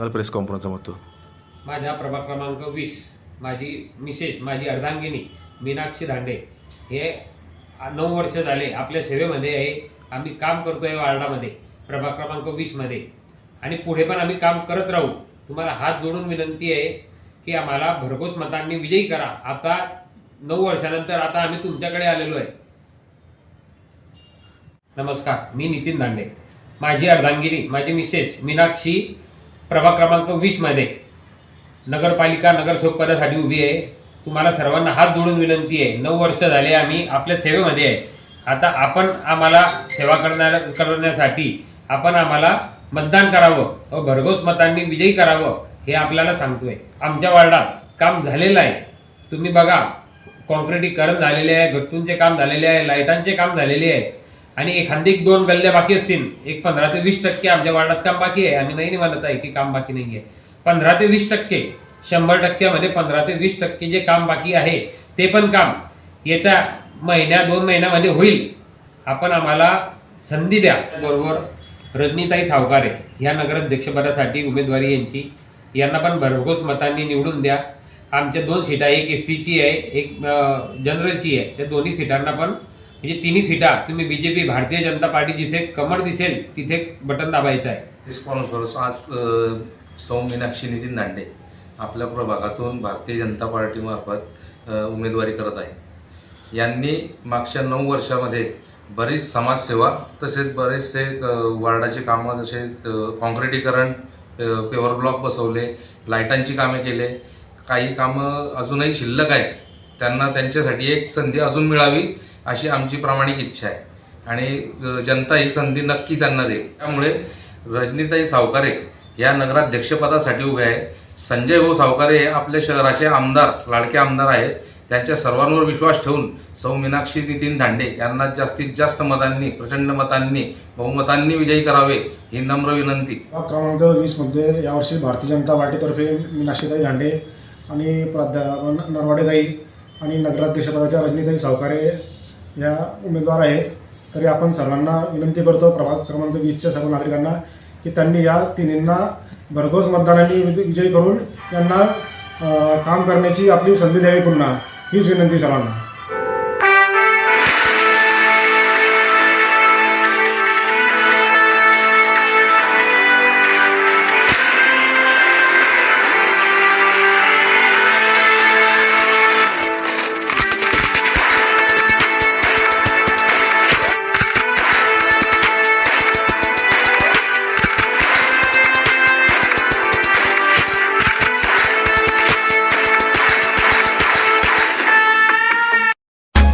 सांगाल प्रेस कॉन्फरन्सचं महत्त्व माझा प्रभाग क्रमांक वीस. माझी मिसेस माझी अर्धांगिनी मीनाक्षी दांडे. हे नऊ वर्ष झाले आपल्या सेवेमध्ये आहे. आम्ही काम करतो आहे वार्डामध्ये प्रभाग क्रमांक वीसमध्ये. आणि पुढे पण आम्ही काम करत राहू. तुम्हाला हात जोडून विनंती आहे की आम्हाला भरघोस मतांनी विजयी करा. आता नऊ वर्षानंतर आता आम्ही तुमच्याकडे आलेलो आहे. नमस्कार मी नितीन दांडे. माझी अर्धांगिनी माझी मिसेस मीनाक्षी प्रभाग क्रमांक वीसमध्ये नगरपालिका नगरसेवक पदासाठी उभी आहे. तुम्हाला सर्वांना हात जोडून विनंती आहे. नऊ वर्ष झाले आम्ही आपल्या सेवेमध्ये आहे. आता आपण आम्हाला सेवा करण्या करण्यासाठी आपण आम्हाला मतदान करावं. व भरघोस मतांनी विजयी करावं हे आपल्याला सांगतोय. आमच्या वार्डात काम झालेलं आहे. तुम्ही बघा कॉन्क्रिटीकरण झालेले आहे गट्टूंचे काम झालेले आहे लाईटांचे काम झालेले आहे. आणि एखादी एक दोन गल्ल्या बाकी असतील. एक पंधरा ते वीस टक्के आमच्या वार्डात काम बाकी आहे. आम्ही नाही म्हणत आहे की काम बाकी नाही आहे. पंधरा ते वीस टक्के शंभर टक्क्यामध्ये पंधरा ते वीस टक्के जे काम बाकी आहे ते पण काम येत्या महिन्या दोन महिन्यामध्ये होईल. आपण आम्हाला संधी द्या. बरोबर. रजनीताई सावकारे ह्या नगराध्यक्षपदासाठी उमेदवारी यांची. यांना पण भरघोस मतांनी निवडून द्या. आमच्या दोन सीटा एक एस सीची आहे एक जनरलची आहे. त्या दोन्ही सीटांना पण म्हणजे तिन्ही सीटा तुम्ही बीजेपी भारतीय जनता पार्टी जिथे कमर दिसेल तिथे बटन दाबायचं आहे. रिस्पॉन्स आज सौ मीनाक्षी नितीन दांडे आपल्या प्रभागातून भारतीय जनता पार्टीमार्फत उमेदवारी करत आहे यांनी मागच्या नऊ वर्षामध्ये बरीच समाजसेवा तसेच बरेचसे वार्डाचे कामं जसे अ, काँक्रिटीकरण पेवर ब्लॉक बसवले लाईटांची कामे केले. काही कामं अजूनही शिल्लक आहेत. त्यांना त्यांच्यासाठी एक संधी अजून मिळावी अशी आमची प्रामाणिक इच्छा आहे. आणि जनता ही संधी नक्की त्यांना देईल. त्यामुळे रजनीताई सावकारे या नगराध्यक्षपदासाठी उभे आहे. संजय भाऊ सावकारे हे आपल्या शहराचे आमदार लाडके आमदार आहेत. त्यांच्या सर्वांवर विश्वास ठेवून सौ मीनाक्षी नितीन धांडे यांना जास्तीत जास्त मतांनी प्रचंड मतांनी बहुमतांनी विजयी करावे ही नम्र विनंती. प्रभाग क्रमांक वीसमध्ये यावर्षी भारतीय जनता पार्टीतर्फे मीनाक्षीताई धांडे आणि प्राध्या नरवाडेताई आणि नगराध्यक्षपदाच्या रजनीताई सावकारे या उमेदवार आहेत. तरी आपण सर्वांना विनंती करतो प्रभाग क्रमांक वीसच्या सर्व नागरिकांना की त्यांनी या तिन्हींना भरघोस मतदानांनी विजय विजयी करून त्यांना काम करण्याची आपली संधी द्यावी पुन्हा. हीच विनंती सर्वांना.